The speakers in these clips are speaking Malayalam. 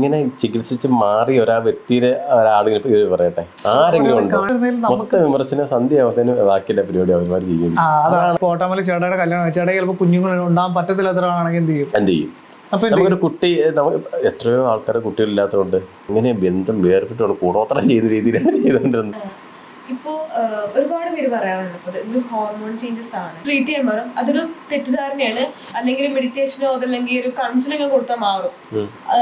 എങ്ങനെ ചികിത്സിച്ച് മാറി ഒരാ വ്യക്തിയുടെ ഒരാളിനെ പറയട്ടെ. ആരെങ്കിലും ഉണ്ടോ? മൊത്തം വിമർശനം സന്ധ്യ ആവുന്നതിന് ബാക്കിയുള്ള പരിപാടി അവന്മാർ ചെയ്യും. ആ, അതാണ്. കോട്ടാമല ചേട്ടയുടെ കല്യാണം ചേട്ടൻ ചിലപ്പോൾ കുഞ്ഞുങ്ങൾ ഉണ്ടാകാൻ പറ്റത്തില്ലാത്ത ആണെങ്കിൽ എന്ത് ചെയ്യും? എന്ത് ചെയ്യും? നമുക്കൊരു കുട്ടി എത്രയോ ആൾക്കാരെ കുട്ടികളില്ലാത്തതുകൊണ്ട് ഇങ്ങനെ ബന്ധം വേർപെട്ടാണ് കൂടോത്രം ചെയ്ത രീതിയിലാണ് ചെയ്തുകൊണ്ടിരുന്നത്. ഇപ്പോ ഒരുപാട് പേര് പറയാറുണ്ട് ഇത് ഇതൊരു ഹോർമോൺ ചേഞ്ചസ് ആണ്. ട്രീറ്റ് ചെയ്യാൻ മാറും. അതൊരു തെറ്റിദ്ധാരണയാണ്. അല്ലെങ്കിൽ മെഡിറ്റേഷനോ അതല്ലെങ്കിൽ ഒരു കൗൺസിലിംഗോ കൊടുത്താൽ മാറും.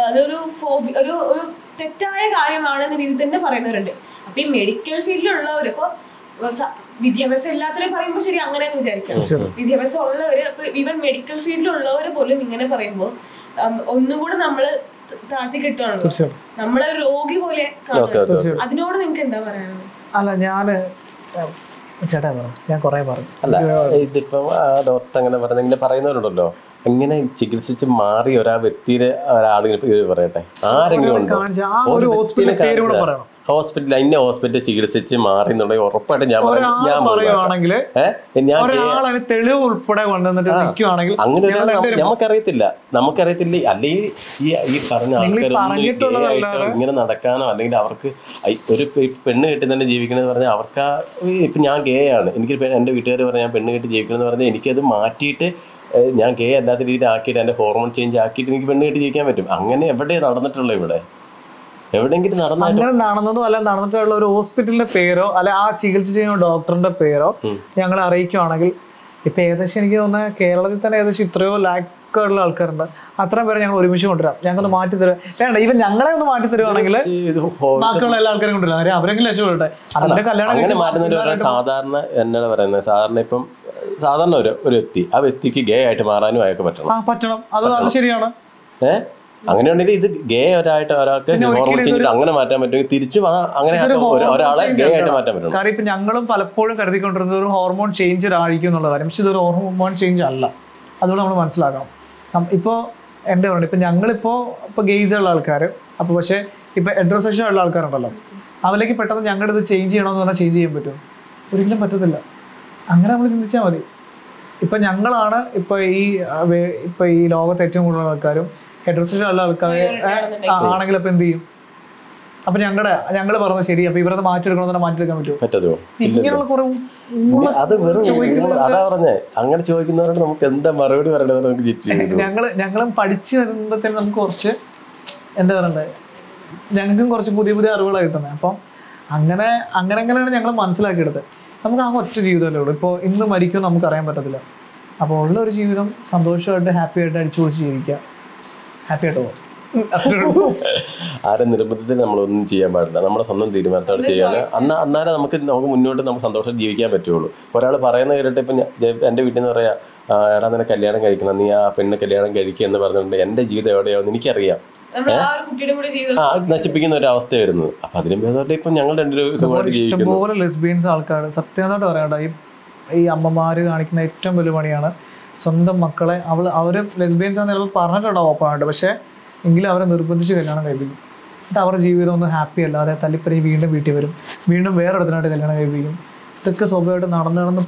അതൊരു ഫോബി ഒരു ഒരു തെറ്റായ കാര്യമാണെന്ന രീതി തന്നെ പറയുന്നവരുണ്ട്. അപ്പൊ ഈ മെഡിക്കൽ ഫീൽഡിലുള്ളവർ ഇപ്പൊ വിദ്യാഭ്യാസം ഇല്ലാത്തവരെ പറയുമ്പോൾ ശരി അങ്ങനെ അങ്ങ് വിചാരിക്കാം വിദ്യാഭ്യാസം ഉള്ളവര് ഇപ്പൊ ഈവൻ മെഡിക്കൽ ഫീൽഡിലുള്ളവർ പോലും ഇങ്ങനെ പറയുമ്പോൾ ഒന്നും കൂടെ നമ്മൾ താഴ്ത്തി കിട്ടുകയാണല്ലോ നമ്മളെ രോഗി പോലെ കാണുന്നത് അതിനോട് നിങ്ങൾക്ക് എന്താ പറയാനുള്ളത്? അല്ല ഞാൻ ഏഹ്, ചേട്ടാ പറഞ്ഞു ഞാൻ കുറേ പറഞ്ഞു. അല്ല ഇതിപ്പം ഡോക്ടർ അങ്ങനെ പറഞ്ഞു ഇങ്ങനെ പറയുന്നവരുണ്ടല്ലോ. എങ്ങനെ ചികിത്സിച്ച് മാറി ഒരാ വ്യക്തിയുടെ ഒരാളിങ്ങനെ പറയട്ടെ? ആരെങ്കിലും ഉണ്ടോ? ആ ഒരു കാണിച്ചാ- പറയണം. ഹോസ്പിറ്റൽ ഇന്ന ഹോസ്പിറ്റൽ ചികിത്സിച്ച് മാറി എന്നുണ്ടെങ്കിൽ ഉറപ്പായിട്ടും ഞാൻ ഞാൻ പറയുവാണെങ്കിൽ ഞാൻ തെളിവ് ഉൾപ്പെടെ കൊണ്ടുവന്നിട്ട് നിൽക്കുവാണെങ്കിൽ അങ്ങനെ നമുക്കറിയത്തില്ല. നമുക്കറിയത്തില്ല. അല്ലെങ്കിൽ ഈ ഈ പറഞ്ഞ ആയിട്ടോ ഇങ്ങനെ നടക്കാനോ അല്ലെങ്കിൽ അവർക്ക് ഒരു പെണ്ണ് കെട്ടി തന്നെ ജീവിക്കണമെന്ന് പറഞ്ഞാൽ അവർക്ക് ഇപ്പൊ ഞാൻ ഗേ ആണ് എനിക്ക് എന്റെ എന്റെ വീട്ടുകാർ പറഞ്ഞാൽ ഞാൻ പെണ്ണ് കെട്ടി ജീവിക്കണമെന്ന് പറഞ്ഞാൽ എനിക്കത് മാറ്റിയിട്ട് ഞാൻ ഗേ അല്ലാത്ത രീതിയിൽ ആക്കിയിട്ട് എന്റെ ഹോർമോൺ ചേഞ്ച് ആക്കിയിട്ട് എനിക്ക് പെണ്ണ് കെട്ടി ജീവിക്കാൻ പറ്റും. അങ്ങനെ എവിടെയാണ് നടന്നിട്ടുള്ളൂ ഇവിടെ? എവിടെയെങ്കിലും അങ്ങനെ നടന്നതും അല്ല നടന്നിട്ടുള്ള ഒരു ഹോസ്പിറ്റലിന്റെ പേരോ അല്ലെ ആ ചികിത്സ ചെയ്യുന്ന ഡോക്ടറിന്റെ പേരോ. ഞങ്ങൾ അറിയിക്കുവാണെങ്കിൽ ഇപ്പൊ ഏകദേശം എനിക്ക് തോന്നുന്നത് കേരളത്തിൽ തന്നെ ഏകദേശം ഇത്രയോ ലാക്കുള്ള ആൾക്കാരുണ്ട്. അത്രയും പേരെ ഞങ്ങൾ ഒരുമിച്ച് കൊണ്ടുവരാം. ഞങ്ങൾ മാറ്റി തരാം വേണ്ട ഇവ ഞങ്ങളെ ഒന്ന് മാറ്റി തരുവാണെങ്കിൽ ബാക്കിയുള്ള എല്ലാ ആൾക്കാരും കൊണ്ടുവരാം. അവരെങ്കിലും രക്ഷപ്പെടട്ടെ. അതിന്റെ കല്യാണം സാധാരണ എന്നാണ് പറയുന്നത്. സാധാരണ ഇപ്പം സാധാരണ ഒരു ഒരു വ്യക്തി ആ വ്യക്തിക്ക് ഗേ ആയിട്ട് മാറാനും അയാൾക്ക് പറ്റണം. ആ പറ്റണം. അത് അത് ശരിയാണ്. ഏഹ് അങ്ങനെ ഉണ്ടെങ്കിൽ ഇത് ഗേ ഒരായിട്ട് ഒരാൾക്ക് അങ്ങനെ മാറ്റാൻ പറ്റുമെങ്കിൽ തിരിച്ചും അങ്ങനെ ഒരാളെ ഗേ ആയിട്ട് മാറ്റാൻ പറ്റും കാരണം ഇപ്പൊ ഞങ്ങളും പലപ്പോഴും കരുതിക്കൊണ്ടിരുന്നത് ഒരു ഹോർമോൺ ചേഞ്ച് ആയിരിക്കും എന്നുള്ള കാര്യം. പക്ഷെ ഇതൊരു ഹോർമോൺ ചേഞ്ച് അല്ല. അതുകൊണ്ട് നമ്മൾ മനസ്സിലാക്കണം. ഇപ്പോൾ ഇപ്പോ പറഞ്ഞു ഇപ്പൊ ഞങ്ങളിപ്പോ ഇപ്പൊ ഗെയ്സ് ഉള്ള ആൾക്കാർ അപ്പൊ പക്ഷേ ഇപ്പൊ എഡ്രോസെക്ഷൻ ഉള്ള ആൾക്കാരുണ്ടല്ലോ. അവരിലേക്ക് പെട്ടെന്ന് ഞങ്ങളുടെ ഇത് ചേഞ്ച് ചെയ്യണമെന്ന് പറഞ്ഞാൽ ചേഞ്ച് ചെയ്യാൻ പറ്റും ഒരിക്കലും പറ്റത്തില്ല. അങ്ങനെ നമ്മൾ ചിന്തിച്ചാൽ മതി. ഇപ്പൊ ഞങ്ങളാണ് ഇപ്പൊ ഈ ഇപ്പൊ ഈ ലോകത്ത് ഏറ്റവും കൂടുതൽ ആൾക്കാരും ഹെഡ്രോസെക്ഷൻ ആൾക്കാരെ ആൾക്കാർ ആണെങ്കിൽ അപ്പൊ എന്ത് ചെയ്യും? അപ്പൊ ഞങ്ങളുടെ ഞങ്ങൾ പറഞ്ഞത് ശരി അപ്പൊ ഇവരത് മാറ്റിയെടുക്കണം മാറ്റിയെടുക്കാൻ പറ്റുമോ? പറ്റതോ ഇങ്ങനെയുള്ള കുറെ അത് വെറും അതാ പറഞ്ഞേ. അങ്ങനെ ചോദിക്കുന്നവരോട് നമുക്ക് എന്താ മറുപടി പറയണത് നമുക്ക് ഞങ്ങൾ ഞങ്ങളും പഠിച്ചു വരുമ്പോഴത്തേന് നമുക്ക് കുറച്ച് എന്താ പറയണ്ടേ? ഞങ്ങൾക്കും കുറച്ച് പുതിയ പുതിയ അറിവുകളാണ് കിട്ടുന്നത്. അപ്പം അങ്ങനെ അങ്ങനെ അങ്ങനെയാണ് ഞങ്ങൾ മനസ്സിലാക്കിയെടുത്തത്? നമുക്ക് ആ ഒറ്റ ജീവിതമല്ലേ ഉള്ളൂ. ഇപ്പോൾ ഇന്ന് മരിക്കും നമുക്ക് അറിയാൻ പറ്റത്തില്ല. അപ്പോൾ ഉള്ള ഒരു ജീവിതം സന്തോഷമായിട്ട് ഹാപ്പി ആയിട്ട് അടിച്ചു പൊളിച്ച് ജീവിക്കുക. ഹാപ്പി ആയിട്ട് പോകും. ആരെ നിർബന്ധത്തിൽ നമ്മളൊന്നും ചെയ്യാൻ പാടില്ല. നമ്മുടെ സ്വന്തം തീരുമാനത്തോടെ ചെയ്യാണ് അന്ന് അന്നേരം നമുക്ക് നമുക്ക് മുന്നോട്ട് നമുക്ക് സന്തോഷം ജീവിക്കാൻ പറ്റുള്ളൂ. ഒരാൾ പറയുന്ന കേട്ടിട്ട് ഇപ്പം എന്റെ വീട്ടിൽ നിന്ന് പറയാ "ആ, എടാ നിന്നെ കല്യാണം കഴിക്കണം. നീ ആ പെണ്ണ് കല്യാണം കഴിക്കുക എന്ന് പറഞ്ഞിട്ടുണ്ട് എന്റെ ജീവിതം എവിടെയാണെന്ന് എനിക്കറിയാം. ആ നശിപ്പിക്കുന്ന ഒരു അവസ്ഥ വരുന്നത് അപ്പൊ അതിലും ഭേദമായിട്ട് ഇപ്പം ഞങ്ങൾ രണ്ടുപേരും ലെസ്ബിയൻസ് ആൾക്കാർ സത്യമായിട്ട് പറയണ്ട ഈ ഈ അമ്മമാര് കാണിക്കുന്ന ഏറ്റവും വലിയ പണിയാണ് സ്വന്തം മക്കളെ അവൾ അവർ ലെസ്ബിയൻസ് ആണെന്ന് ചിലപ്പോൾ പറഞ്ഞിട്ടുണ്ടാവും ഓപ്പണായിട്ട് പക്ഷേ എങ്കിലും അവരെ നിർബന്ധിച്ച് കല്യാണം കഴിപ്പിക്കും. എന്നിട്ട് അവരുടെ ജീവിതം ഒന്നും ഹാപ്പി അല്ലാതെ തല്ലിപ്പറി വീണ്ടും വീട്ടിൽ വരും. വീണ്ടും വേറെ ഇടത്തിനായിട്ട് കല്യാണം കഴിപ്പിക്കും. ഇതൊക്കെ സ്വാഭാവികമായിട്ട് നടന്നു നടന്ന്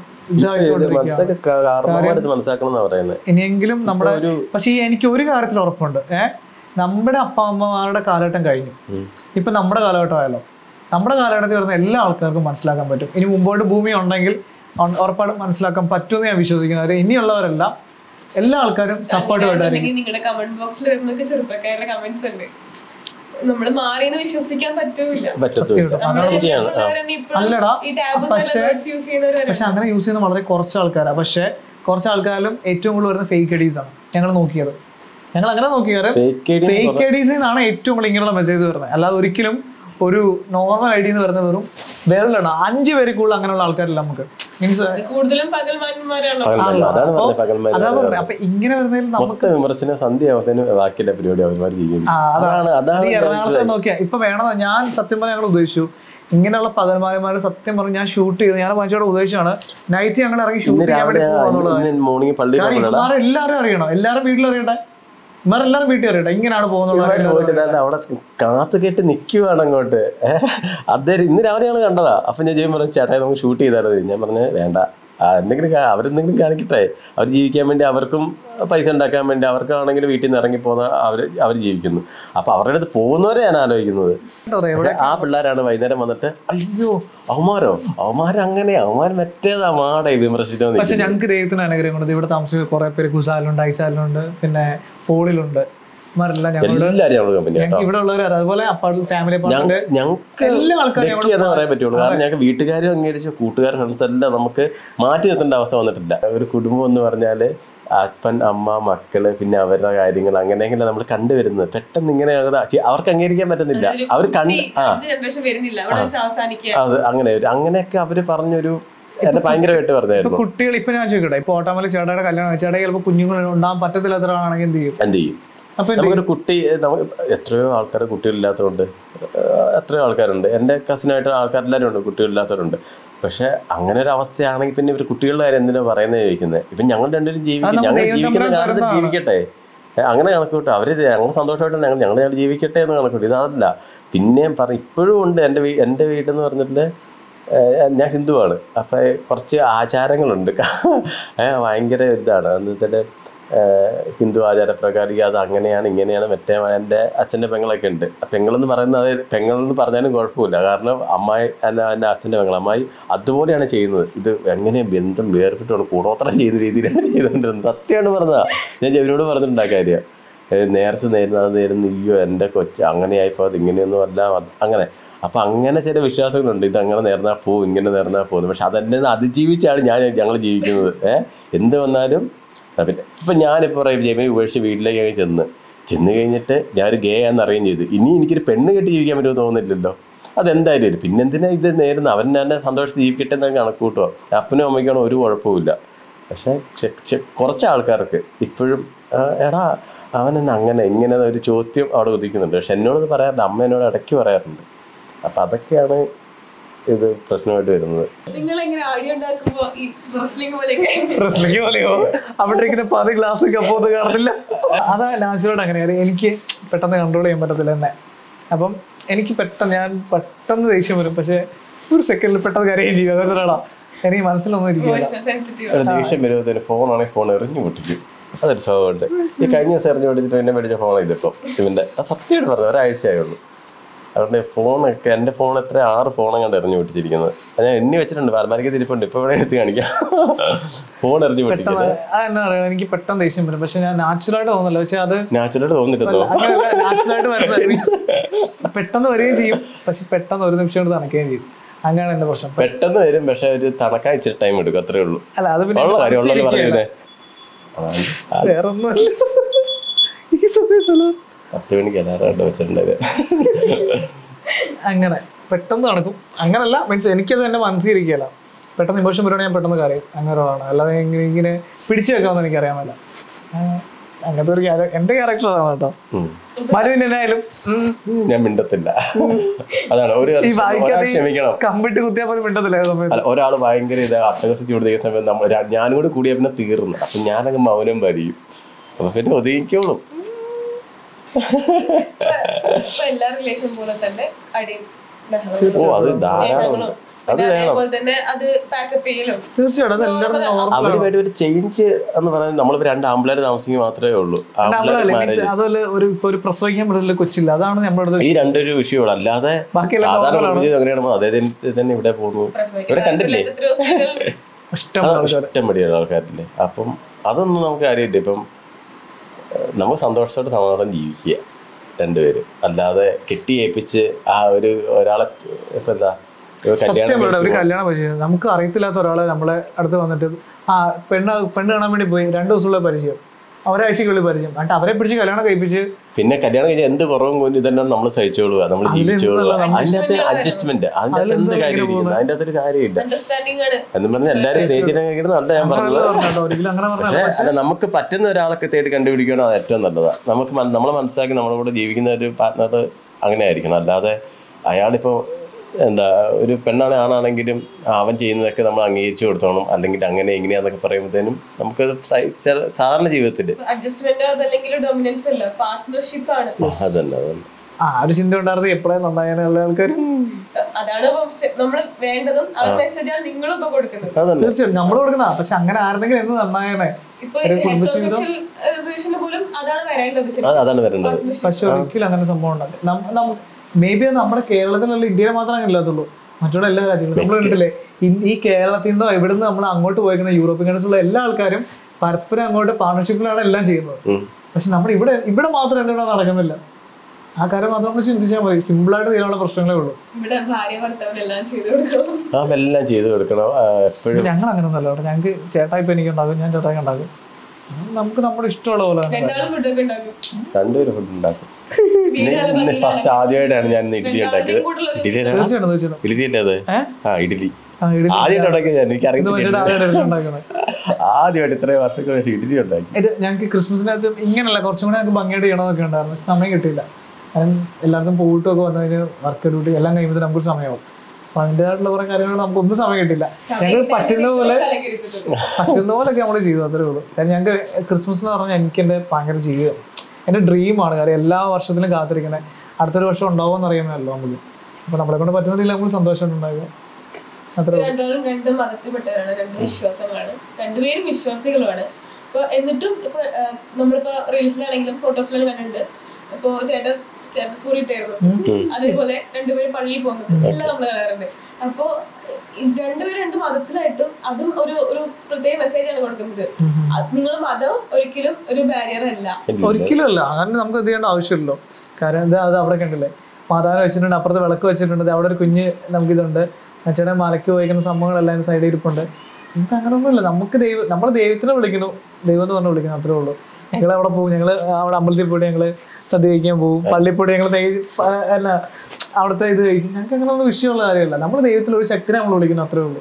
ഇനിയെങ്കിലും നമ്മുടെ പക്ഷെ എനിക്ക് ഒരു കാര്യത്തിൽ ഉറപ്പുണ്ട്. ഏഹ് നമ്മുടെ അപ്പ അമ്മമാരുടെ കാലഘട്ടം കഴിഞ്ഞു. ഇപ്പൊ നമ്മുടെ കാലഘട്ടമായല്ലോ. നമ്മുടെ കാലഘട്ടത്തിൽ വരുന്ന എല്ലാ ആൾക്കാർക്കും മനസ്സിലാക്കാൻ പറ്റും. ഇനി മുമ്പോട്ട് ഭൂമി ഉണ്ടെങ്കിൽ ഉറപ്പായിട്ടും മനസ്സിലാക്കാൻ പറ്റുമെന്ന് ഞാൻ വിശ്വസിക്കുന്നു. കാര്യം ഇനിയുള്ളവരെല്ലാം. എല്ലാ ആൾക്കാരും സപ്പോർട്ട് നിങ്ങളുടെ കമന്റ് ബോക്സിൽ വരുന്നൊക്കെ ചെറുപ്പക്കാരുടെ കമന്റ്സ് ഉണ്ട്. നമ്മൾ വിശ്വസിക്കാൻ പറ്റൂല അല്ലടാ ഈ ടാബ്സ് പക്ഷേ- പക്ഷെ അങ്ങനെ യൂസ് ചെയ്യുന്ന വളരെ കുറച്ച് ആൾക്കാരാണ് പക്ഷെ കുറച്ച് ആൾക്കാരിലും ഏറ്റവും കൂടുതൽ വരുന്ന ഫേക്ക് ഐഡീസ് ആണ്. ഞങ്ങൾ നോക്കിയത്. ഞങ്ങൾ അങ്ങനെ നോക്കിയത് ഫേക്ക് ഐഡി ഫേക്ക് ഐ നിന്നാണ് ഏറ്റവും കൂടുതൽ ഇങ്ങനെയുള്ള മെസ്സേജ് വരുന്നത്. അല്ലാതെ ഒരിക്കലും ഒരു നോർമൽ ഐ ഡി എന്ന് പറയുന്നത് വെറും വേറെ അഞ്ച് പേര് കൂടുതൽ അങ്ങനെയുള്ള ആൾക്കാരില്ല നമുക്ക്. ഇങ്ങനെ നമുക്ക് വിമർശനം ബാക്കിയുള്ള പരിപാടി അവന്മാർ അതാണ്. അതാണ് എറണാകുളത്ത് നോക്കിയാ ഇപ്പൊ വേണം? ഞാൻ സത്യം പറഞ്ഞാൽ ഞങ്ങൾ ഉദ്ദേശിച്ചു. ഇങ്ങനെയുള്ള പകൽമാരന്മാര് സത്യം പറഞ്ഞ് ഞാൻ ഷൂട്ട് ചെയ്ത്. ഞാൻ മനുഷ്യരോട് ഉദ്ദേശിച്ചാണ് നൈറ്റ് ഞങ്ങൾ ഇറങ്ങി ഷൂട്ട് ചെയ്യാൻ വേണ്ടി എല്ലാവരും അറിയണം. എല്ലാവരും വീട്ടിൽ അറിയട്ടെ ഇവരെല്ലാവരും വീട്ടിൽ അറിയട്ടെ ഇങ്ങനെയാണ് പോകുന്നത് അവിടെ കാത്തു കേട്ട് നിൽക്കുവാണ് അങ്ങോട്ട്. അദ്ദേഹം ഇന്ന് രാവിലെയാണ് കണ്ടതാ. അപ്പൊ ഞാൻ ജയം പറഞ്ഞു ചേട്ടായി നമുക്ക് ഷൂട്ട് ചെയ്താലോ ഞാൻ പറഞ്ഞു വേണ്ട. എന്തെങ്കിലും അവരെന്തെങ്കിലും കാണിക്കട്ടെ. അവർ ജീവിക്കാൻ വേണ്ടി അവർക്കും പൈസ ഉണ്ടാക്കാൻ വേണ്ടി അവർക്കാണെങ്കിലും വീട്ടിൽ നിന്ന് ഇറങ്ങി പോകുന്ന അവർ അവർ ജീവിക്കുന്നു. അപ്പോൾ അവരുടെ അടുത്ത് പോകുന്നവരെ ഞാൻ ആലോചിക്കുന്നത്. ആ പിള്ളേരാണ് വൈകുന്നേരം വന്നിട്ട് അയ്യോ അവമാരോ അവമാരങ്ങനെ അവമാരം മറ്റേതാ മാടെ വിമർശിച്ചോ പക്ഷെ ഞങ്ങൾക്ക് ദൈവത്തിന് അനുഗ്രഹം കൊണ്ട് ഇവിടെ താമസിക്കുന്ന കുറെ പേര് കുസാലുണ്ട് ഐശാലുണ്ട് പിന്നെ പോളിലുണ്ട്. ഞങ്ങൾക്ക് വീട്ടുകാരും അംഗീകരിച്ചു കൂട്ടുകാരും ഫ്രണ്ട്സ് എല്ലാം നമുക്ക് മാറ്റി നിർത്തേണ്ട അവസ്ഥ വന്നിട്ടില്ല. ഒരു കുടുംബം എന്ന് പറഞ്ഞാൽ അപ്പൻ അമ്മ മക്കൾ പിന്നെ അവരുടെ കാര്യങ്ങൾ അങ്ങനെയെങ്കിലും നമ്മൾ കണ്ടുവരുന്നത്. പെട്ടെന്ന് ഇങ്ങനെ അവർക്ക് അംഗീകരിക്കാൻ പറ്റുന്നില്ല. അവർ കണ്ട് ആ. അത് അങ്ങനെ അങ്ങനെയൊക്കെ അവർ പറഞ്ഞൊരു ഭയങ്കരമായിട്ട് പറഞ്ഞായിരുന്നു. കുട്ടികൾ ഇപ്പൊ ഞാൻ ചോദിക്കട്ടെ ഇപ്പൊ ഓട്ടോമല ചേട്ടയുടെ കല്യാണം ചേട്ടാ ചിലപ്പോൾ കുഞ്ഞുങ്ങൾ ഉണ്ടാകാൻ പറ്റത്തില്ലാത്തവരാണെങ്കിൽ എന്ത് ചെയ്യും? എന്ത് ചെയ്യും? നമുക്കൊരു കുട്ടി എത്രയോ ആൾക്കാർ കുട്ടികളില്ലാത്തതുകൊണ്ട് എത്രയോ ആൾക്കാരുണ്ട്. എന്റെ കസിനായിട്ട് ആൾക്കാരെല്ലാവരും ഉണ്ട് കുട്ടികളില്ലാത്തവരുണ്ട്. പക്ഷെ അങ്ങനെ ഒരു അവസ്ഥയാണെങ്കിൽ പിന്നെ ഇവർ കുട്ടികളുടെ കാര്യം എന്തിനാ പറയുന്നത് ചോദിക്കുന്നത് ഇപ്പം ഞങ്ങൾ രണ്ടുപേരും ജീവിക്കും ഞങ്ങൾ ജീവിക്കുന്ന കാലത്ത് ജീവിക്കട്ടെ. അങ്ങനെ കണക്കൂട്ടും. അവർ ഞങ്ങൾ സന്തോഷമായിട്ട് ഞങ്ങൾ ഞങ്ങൾ ഞങ്ങൾ ജീവിക്കട്ടെ എന്ന് കണക്കൂട്ടും. ഇതല്ല. പിന്നെയും പറ ഇപ്പോഴും ഉണ്ട് എന്റെ വീ എന്റെ വീടെന്ന് പറഞ്ഞിട്ട് ഞാൻ ഹിന്ദുവാണ്. അപ്പം കുറച്ച് ആചാരങ്ങളുണ്ട്. ഭയങ്കര ഇതാണ് എന്ന് വെച്ചാൽ ഹിന്ദു ആചാരപ്രകാരം അത് അങ്ങനെയാണ് ഇങ്ങനെയാണ് മറ്റേ എന്റെ അച്ഛന്റെ പെങ്ങളൊക്കെ ഉണ്ട്. പെങ്ങളെന്ന് പറയുന്നത് അത് പെങ്ങളെന്ന് പറഞ്ഞാലും കുഴപ്പമില്ല. കാരണം അമ്മായി അല്ല എന്റെ അച്ഛന്റെ പെങ്ങൾ അമ്മായി അതുപോലെയാണ് ചെയ്യുന്നത്. ഇത് എങ്ങനെ ബന്ധം വേർപെട്ടുള്ള കൂടോത്രം ചെയ്യുന്ന രീതിയിലാണ് ചെയ്തുകൊണ്ടിരുന്നത്. സത്യമാണ് പറഞ്ഞതാ. ഞാൻ ജവിനോട് പറഞ്ഞിട്ടുണ്ട് കാര്യം. നേർച്ച നേരുന്ന നേരുന്ന അയ്യോ എന്റെ കൊച്ച് അങ്ങനെയായിപ്പോൾ അത് ഇങ്ങനെയൊന്നും അല്ല അങ്ങനെ. അപ്പൊ അങ്ങനെ ചില വിശ്വാസങ്ങളുണ്ട്. ഇത് അങ്ങനെ നേർന്നാൽ പോവും ഇങ്ങനെ നേർന്നാൽ പോകുന്നു പക്ഷെ അതെന്നെ അതിജീവിച്ചാണ് ഞാൻ ഞങ്ങൾ ജീവിക്കുന്നത്. ഏഹ് എന്ത് വന്നാലും പിന്നെ ഇപ്പം ഞാനിപ്പോൾ പറയും ജമി ഉപേക്ഷിച്ച് അങ്ങ് ചെന്ന്. ചെന്ന് കഴിഞ്ഞിട്ട് ഞാനൊരു ഗേ ആണെന്ന് അറിയുകയും ചെയ്തു. ഇനി എനിക്കൊരു പെണ്ണ് കെട്ടി ജീവിക്കാൻ പറ്റുമോ തോന്നുന്നില്ലല്ലോ. അതെന്തായാലും ഇല്ല. പിന്നെന്തിനാ ഇത് നേരുന്ന അവൻ തന്നെ സന്തോഷിച്ച് ജീവിക്കട്ടെ എന്ന് കണക്ക് അപ്പനും അമ്മയ്ക്കാണോ ഒരു കുഴപ്പമില്ല പക്ഷേ കുറച്ച് ആൾക്കാർക്ക് ഇപ്പോഴും എടാ അവൻ എന്നെ അങ്ങനെ ഇങ്ങനെ ഒരു ചോദ്യം അവിടെ ഉദിക്കുന്നുണ്ട്. പക്ഷെ എന്നോട് പറയാറുണ്ട് അമ്മ എന്നോട് ഇടയ്ക്ക് പറയാറുണ്ട്. അപ്പം അതൊക്കെയാണ് ഇത് പ്രശ്നമായിട്ട് വരുന്നത്. നിങ്ങൾ എങ്ങനെ ആഡിയോ ഉണ്ടാക്കുമ്പോ ഈ റെസ്ലിംഗ് പോലെയോ? അവിടെ ഇരിക്കുന്ന പതി ഗ്ലാസ് കപ്പോത് കാണത്തില്ല. അതാ നാച്ചുറൽ അങ്ങനെയാണ് എനിക്ക് പെട്ടെന്ന് കൺട്രോൾ ചെയ്യാൻ പറ്റത്തില്ല എന്നെ. അപ്പം എനിക്ക് പെട്ടെന്ന് ഞാൻ പെട്ടെന്ന് ദേഷ്യം വരും. പക്ഷെ ഒരു സെക്കൻഡിൽ പെട്ടെന്ന് കരയുകയും ചെയ്യും. അതെന്താടാ എനിക്ക് മനസ്സിലൊന്നും ഇരിക്കില്ല. സെൻസിറ്റീവ് ഒരു ദേഷ്യം വരുമ്പോൾ ഫോണാണെങ്കിൽ ഫോൺ എറിഞ്ഞു പൊട്ടിക്കും. അതൊരു സ്വഭാവമുണ്ട്. ഈ കഴിഞ്ഞ ദിവസം എറിഞ്ഞു പൊട്ടിച്ചിട്ട് എന്നെ മേടിച്ച ഫോൺ ഇതിപ്പോ. ഇവന്റെ അത് സത്യമായിട്ട് പറഞ്ഞു ഒരാഴ്ചയായുള്ളൂ. അതുകൊണ്ട് ഫോണൊക്കെ എന്റെ ഫോൺ എത്ര? ആറ് ഫോണും കണ്ട് എറിഞ്ഞു പൊട്ടിച്ചിരിക്കുന്നത്. അത് ഞാൻ എണ്ണി വെച്ചിട്ടുണ്ട് അലമാരിക്ക് തിരിപ്പുണ്ട്. ഇപ്പൊ ഇവിടെ എടുത്ത് കാണിക്കാം. ഫോൺ എറിഞ്ഞു പൊട്ടിക്കുന്നത്. എന്നാ പറയാ എനിക്ക് പെട്ടെന്ന് ദേഷ്യം വരും. പക്ഷെ ഞാൻ നാച്ചുറലായിട്ട് തോന്നില്ല പക്ഷെ അത് നാച്ചുറലായിട്ട് തോന്നിട്ടോ അങ്ങനെയല്ല നാച്ചുറലായിട്ട് വരുന്നത് പെട്ടെന്ന് വരികയും ചെയ്യും. പക്ഷെ പെട്ടെന്ന് ഒരു നിമിഷം കൊണ്ട് തണക്കുകയും ചെയ്യും. അങ്ങനെയാണ് എന്റെ പ്രശ്നം. പെട്ടെന്ന് വരും പക്ഷെ ഒരു തണക്കാൻ ഇച്ചിരി ടൈം എടുക്കും അത്രേ ഉള്ളൂ. അല്ല അത് പിന്നെ ഉള്ള കാര്യം ഉള്ളത് മനസ്സിലിരിക്കുകയല്ല. പറഞ്ഞേ വേറെ ഒന്നുമല്ല ഈ സമയത്തല്ല പത്ത് മണിക്ക് അലാറം വെച്ചിട്ടുണ്ടായത് അങ്ങനെ. പെട്ടെന്ന് നടക്കും. അങ്ങനല്ല. മീൻസ് എനിക്കത് എന്റെ മനസ്സിലിരിക്കുകയല്ല. പെട്ടെന്ന് ഇമോഷൻ വരുവാണെങ്കിൽ ഞാൻ പെട്ടെന്ന് കറിയും അങ്ങനെ ആണ് അല്ലാതെ ഇങ്ങനെ ഇങ്ങനെ പിടിച്ചു വെക്കാമെന്ന് എനിക്കറിയാമല്ല അങ്ങനത്തെ ഒരു ക്യാരക്ടർ എന്റെ ക്യാരക്ടർ അതാണ് കേട്ടോ. ഞാൻ മിണ്ടത്തില്ല. അതാണ്. ഒരു ക്ഷമിക്കണം. കമ്പിട്ട് കുത്തിയാൽ പോലും മിണ്ടത്തില്ല ഒരാൾ ഭയങ്കര ഇത് അട്ടകസിച്ച് കൊടുത്ത സമയത്ത് നമ്മൾ ഞാനും കൂടി കൂടിയ പിന്നെ തീർന്നു. അപ്പൊ ഞാനങ്ങ് മൗനം വരിയും. അപ്പൊ പിന്നെ ഒതുങ്ങിക്കോളും. എല്ലാ റിലേഷൻ പോലെ തന്നെ അടിയും ഓ അത് ധാരാളം അവരുമായിട്ട് ഒരു ചേഞ്ച് എന്ന് പറയുന്നത് നമ്മളിപ്പോ രണ്ട് താമസിക്കുക മാത്രമേ ഉള്ളൂ. അതുപോലെ ഒരു ഇപ്പൊ ഒരു പ്രസവിക്കാൻ കൊച്ചില്ല. അതാണ് നമ്മുടെ ഈ രണ്ടൊരു വിഷയമുള്ളൂ അല്ലാതെ ബാക്കിയെല്ലാം സാധാരണ നോർമലാണ് അങ്ങനെയാണ് അതേ തന്നെ ഇവിടെ പോകുന്നു. ഇവിടെ കണ്ടില്ലേ? ആൾക്കാരില്ലേ? അപ്പം അതൊന്നും നമുക്ക് അറിയില്ല ഇപ്പം നമുക്ക് സന്തോഷത്തോടെ സമാധാനം ജീവിക്കുക രണ്ടുപേരും. അല്ലാതെ കെട്ടി ഏൽപ്പിച്ച് ആ ഒരു ഒരാളെ ഇപ്പൊ എന്താ ഒരു സത്യം കല്യാണം ഒരു കഴിക്കുമ്പോ- കല്യാണം പരിചയം നമുക്ക് അറിയത്തില്ലാത്ത ഒരാളെ നമ്മളെ അടുത്ത് വന്നിട്ട് ആ പെണ്ണ് പെണ്ണ് കാണാൻ വേണ്ടി പോയി രണ്ടു ദിവസമുള്ള പരിചയം. ഒരാഴ്ചക്കുള്ളിൽ പരിചയം. കണ്ട അവരെ പിടിച്ച് കല്യാണം കഴിപ്പിച്ച് പിന്നെ കല്യാണം കഴിഞ്ഞാൽ എന്ത് കുറവും കൊണ്ട് ഇതെല്ലാം നമ്മൾ സഹിച്ചോളുക നമ്മൾ ജീവിച്ചോളുക അതിന്റെ അകത്ത് അഡ്ജസ്റ്റ്മെന്റ് അതിന്റെ അകത്ത് എന്ത് കാര്യം അതിന്റെ? അതിന്റെ അകത്തൊരു കാര്യമില്ല. എന്ന് പറഞ്ഞാൽ എല്ലാവരും സ്നേഹിച്ചിട്ടുണ്ടെങ്കിൽ നല്ല ഞാൻ പറഞ്ഞത്. അങ്ങനെ പറഞ്ഞാൽ അല്ല നമുക്ക് പറ്റുന്ന ഒരാളൊക്കെ തേടി കണ്ടുപിടിക്കണം അത് ഏറ്റവും നല്ലതാണ് നമുക്ക് നമ്മളെ മനസ്സിലാക്കി നമ്മുടെ കൂടെ ജീവിക്കുന്ന ഒരു പാർട്ട്ണർ അങ്ങനെ ആയിരിക്കണം അല്ലാതെ അയാളിപ്പോൾ എന്താ ഒരു പെണ്ണാണ് ആണാണെങ്കിലും അവൻ ചെയ്യുന്നതൊക്കെ നമ്മൾ അംഗീകരിച്ചു കൊടുത്തോണം. അല്ലെങ്കിൽ അങ്ങനെ എങ്ങനെയാന്നൊക്കെ പറയുമ്പോഴത്തേനും നമുക്ക് സാധാരണ ജീവിതത്തിൽ. അതന്നെ അതന്നെ. ആ ഒരു ചിന്ത ഉണ്ടായിരുന്നത് എപ്പോഴും നന്നായാലുള്ള ആൾക്കാർ അതാണ് നമ്മൾ വേണ്ടതും ആ മെസ്സേജാണ് നിങ്ങളും ഇപ്പൊ കൊടുക്കുന്നത്. തീർച്ചയായും നമ്മൾ കൊടുക്കുന്ന പക്ഷെ അങ്ങനെ ആരെങ്കിലും എന്ന് വരേണ്ടത് പക്ഷെ ഒരിക്കലും അങ്ങനെ സംഭവം ഉണ്ടാകും മേ ബി അത് നമ്മുടെ കേരളത്തിലല്ല ഇന്ത്യയിൽ മാത്രമേ ഇല്ലാത്തുള്ളൂ മറ്റുള്ള എല്ലാ രാജ്യങ്ങളും. നമ്മൾ കണ്ടില്ലേ ഈ കേരളത്തിൽ നിന്നോ ഇവിടുന്ന് നമ്മൾ അങ്ങോട്ട് പോയിക്കുന്ന യൂറോപ്യൻ കൺട്രീസിലുള്ള എല്ലാ ആൾക്കാരും പരസ്പരം അങ്ങോട്ട് പാർട്ണർഷിപ്പിലാണ് എല്ലാം ചെയ്യുന്നത്. പക്ഷെ നമ്മുടെ ഇവിടെ ഇവിടെ മാത്രം എന്തുകൊണ്ടാണ് നടക്കുന്നില്ല. ആ കാര്യം മാത്രം നമ്മൾ ചിന്തിച്ചാൽ മതി. സിമ്പിൾ ആയിട്ട് ചെയ്യാനുള്ള പ്രശ്നങ്ങളേ ഉള്ളൂ. ഇവിടെ ഭാര്യ ഭർത്താവിനെല്ലാം ചെയ്തു കൊടുക്കണം. ആ എല്ലാം ചെയ്ത് കൊടുക്കണം. എപ്പോഴും. ഞങ്ങൾ അങ്ങനെ ഒന്നല്ല കേട്ടോ. ഞങ്ങൾക്ക് ചേട്ടായി ഇപ്പൊ എനിക്ക് ഉണ്ടാകും ഞാൻ ചേട്ടായി ഉണ്ടാകും നമുക്ക് നമ്മുടെ ഇഷ്ടമുള്ള പോലെ രണ്ടാളും ഫുഡൊക്കെ ഉണ്ടാക്കും. രണ്ടുപേരും ഫുഡ് ഉണ്ടാക്കും. ഫസ്റ്റ് ആദ്യമായിട്ടാണ് ഞാൻ ഇഡ്ഡലി ഉണ്ടാക്കിയത്. ഇഡ്ഡലി അത് ആ ഇഡ്ഡലി. ആദ്യമായിട്ട് ഉണ്ടാക്കിയത് ഞാൻ. എനിക്ക് ഇത് അറിയത്തില്ല വെച്ചിട്ട് ആദ്യമായിട്ട് ഉണ്ടാക്കുന്നത്. ഇത്രയും വർഷങ്ങൾക്ക് ശേഷം ഇഡ്ഡലി ഉണ്ടാക്കി. ഇത് ഞങ്ങൾക്ക് ക്രിസ്മസിനകത്ത് ഇങ്ങനെയല്ല കുറച്ചും കൂടെ ഞങ്ങൾക്ക് ഭംഗിയായിട്ട് ചെയ്യണമെന്നൊക്കെ ഉണ്ടായിരുന്നു. സമയം കിട്ടിയില്ല. കാരണം എല്ലാവർക്കും പോയിട്ടൊക്കെ വന്നു കഴിഞ്ഞാൽ വർക്ക് ഡ്യൂട്ടി എല്ലാം കഴിയുമ്പോൾ നമുക്ക് സമയമാവും. അപ്പൊ അതിന്റെതായിട്ടുള്ള കുറെ കാര്യങ്ങൾ നമുക്ക് ഒന്നും സമയം കിട്ടില്ല ഞങ്ങൾ പറ്റുന്ന പോലെ പറ്റുന്ന പോലെ ഒക്കെ നമ്മൾ ചെയ്തു അത്രേ ഉള്ളൂ. കാരണം ഞങ്ങൾക്ക് ക്രിസ്മസ് എന്ന് പറഞ്ഞാൽ എനിക്ക് എന്റെ ഭയങ്കര ജീവിതം എന്റെ ഡ്രീമാണ് കാര്യം എല്ലാ വർഷത്തിലും കാത്തിരിക്കണേ. അടുത്തൊരു വർഷം ഉണ്ടാവുമെന്ന് അറിയാമല്ലോ നമുക്ക്. അപ്പൊ നമ്മളെ കൊണ്ട് പറ്റുന്ന നമ്മൾ നമുക്ക് ഉള്ളൂ. രണ്ടാളും രണ്ട് മതത്തിൽപ്പെട്ടവരാണ്. രണ്ട് വിശ്വാസങ്ങളാണ്. രണ്ടുപേരും വിശ്വാസികളുമാണ്. അപ്പൊ എന്നിട്ടും ഇപ്പൊ ആ, നമ്മളിപ്പോ റീൽസിലാണെങ്കിലും ഫോട്ടോസിലും കണ്ടിട്ടുണ്ട്. അപ്പോൾ ചേട്ടൻ ചേട്ടൻ കൂറിയിട്ടായിരുന്നു അതേപോലെ രണ്ടുപേരും പള്ളിയിൽ പോകുന്നത് എല്ലാം നമ്മൾ കാണാറുണ്ട്. അപ്പോ ഈ രണ്ടുപേരും രണ്ട് മതത്തിലായിട്ടും അതും ഒരു ഒരു പ്രത്യേക മെസ്സേജ് ആണ് കൊടുക്കുന്നത്. നിങ്ങൾ മതം ഒരിക്കലും ഒരു ബാരിയർ അല്ല. ഒരിക്കലും അല്ല അങ്ങനെ നമുക്ക് എന്ത് ചെയ്യേണ്ട ആവശ്യമില്ലല്ലോ. കാരണം ഇത് അത് അവിടെ കണ്ടില്ലേ? മാതാവിനെ വെച്ചിട്ടുണ്ട് അപ്പുറത്ത് വിളക്ക് വെച്ചിട്ടുണ്ട് അവിടെ ഒരു കുഞ്ഞ് നമുക്കിതുണ്ട്. അച്ഛനെ മലയ്ക്ക് പോയിക്കുന്ന സംഭവങ്ങളെല്ലാം സൈഡിൽ ഇരിപ്പുണ്ട്. നമുക്ക് അങ്ങനെ ഒന്നുമില്ല നമുക്ക് ദൈവം നമ്മൾ ദൈവത്തിനെ വിളിക്കുന്നു. ദൈവം എന്ന് പറഞ്ഞ് വിളിക്കുന്നു അത്രേ ഉള്ളൂ. ഞങ്ങൾ അവിടെ പോകും. ഞങ്ങൾ അവിടെ അമ്പലത്തിൽ പോയിട്ട് ഞങ്ങൾ സദ്യ കഴിക്കാൻ പോകും. പള്ളിയിൽ പോയിട്ട് ഞങ്ങൾ അല്ല അവിടുത്തെ ഇത് കഴിക്കും. ഞങ്ങൾക്ക് അങ്ങനെ ഒന്നും വിഷയമുള്ള കാര്യമല്ല. നമ്മൾ ദൈവത്തിൽ ഒരു ശക്തിനെ നമ്മൾ വിളിക്കുന്നു അത്രേ ഉള്ളൂ.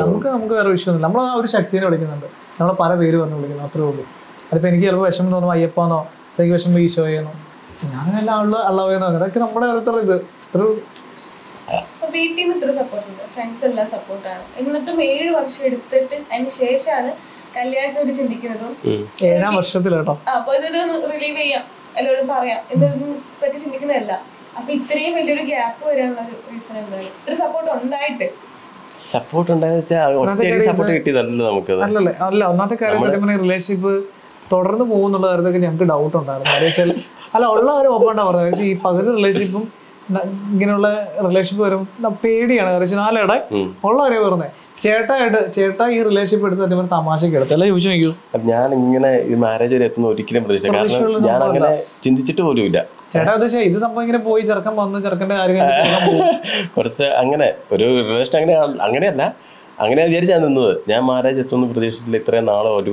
നമുക്ക് നമുക്ക് വേറെ വിഷയമൊന്നുമില്ല. നമ്മൾ ആ ഒരു ശക്തിനെ വിളിക്കുന്നുണ്ട്. നമ്മൾ പല പേര് പറഞ്ഞ് വിളിക്കുന്നു അത്രേ ഉള്ളൂ. അതിപ്പോൾ എനിക്ക് ചിലപ്പോൾ വിഷമം തോന്നും അയ്യപ്പാന്നോ അല്ലെങ്കിൽ വിഷമം ഈശോയെന്നോ. ഞാനല്ല ഉള്ള അള്ളാവേന്നോ അതൊക്കെ നമ്മുടെ അടുത്തുള്ള ഇത്. അത്രേ ഉള്ളൂ. വീട്ടിൽ നിന്ന് ഇത്ര സപ്പോർട്ട് ഉണ്ട്. ഫ്രണ്ട്സ് എല്ലാം സപ്പോർട്ടാണ് എന്നിട്ടും ഏഴ് വർഷം എടുത്തിട്ട് അതിന് ശേഷമാണ് കല്യാണത്തിന് ഒരു ചിന്തിക്കുന്നതും ഏഴാം വർഷത്തിലോ കേട്ടോ ആ, അപ്പൊ റിലീവ് ചെയ്യാം. എല്ലാവരും പറയാം. എന്നതിനെ പറ്റി ചിന്തിക്കുന്നതല്ല. അപ്പൊ ഇത്രയും വലിയൊരു ഗ്യാപ്പ് വരാനുള്ള ഒരു റീസൺ എന്തായാലും. ഇത്ര സപ്പോർട്ട് ഉണ്ടായിട്ട്. സപ്പോർട്ട് ഉണ്ടായെന്ന് വെച്ചാൽ ഒറ്റയടി സപ്പോർട്ട് കിട്ടിയതല്ലോ നമുക്ക് അല്ലല്ലേ അല്ല ഒന്നാമത്തെ കാര്യം സത്യം പറഞ്ഞാൽ റിലേഷൻഷിപ്പ് തുടർന്ന് പോകുന്നുള്ള കാര്യത്തൊക്കെ ഞങ്ങൾക്ക് ഡൗട്ട് ഉണ്ടായിരുന്നു. കാര്യം വെച്ചാൽ അല്ല ഉള്ള കാര്യം ഓപ്പൺ ഉണ്ടാ പറഞ്ഞത്? ഈ പകുതി റിലേഷൻഷിപ്പും ഇങ്ങനെയുള്ള റിലേഷൻഷിപ്പ് വരും പേടിയാണ്. കാരണം വെച്ചാൽ നാലിടെ ഉള്ള കാര്യം പറഞ്ഞത്. ചേട്ടായിട്ട് ചേട്ടാ ഈ റിലേഷൻഷിപ്പ് എടുത്ത് സത്യം തമാശ തമാശക്ക് എടുത്ത് അല്ലേ ചോദിച്ചു നോക്കൂ ഞാൻ ഇങ്ങനെ ഈ മാരേജ് വരെ എത്തുന്ന ഒരിക്കലും പ്രതീക്ഷ കാരണം ഞാൻ അങ്ങനെ ചിന്തിച്ചിട്ട് പോലും ഇല്ല ചേട്ടാ പക്ഷേ ഇത് സംഭവം ഇങ്ങനെ പോയി ചെറുക്കൻ വന്നു ചെറുക്കന്റെ കാര്യം കുറച്ച് അങ്ങനെ ഒരു റിലേഷൻ അങ്ങനെ അങ്ങനെയല്ല. അങ്ങനെ വിചാരിച്ചാണ് നിന്നത്. ഞാൻ മാരേജ് എത്തുമെന്ന് പ്രതീക്ഷിച്ചില്ല ഇത്രയും നാളെ ഒരു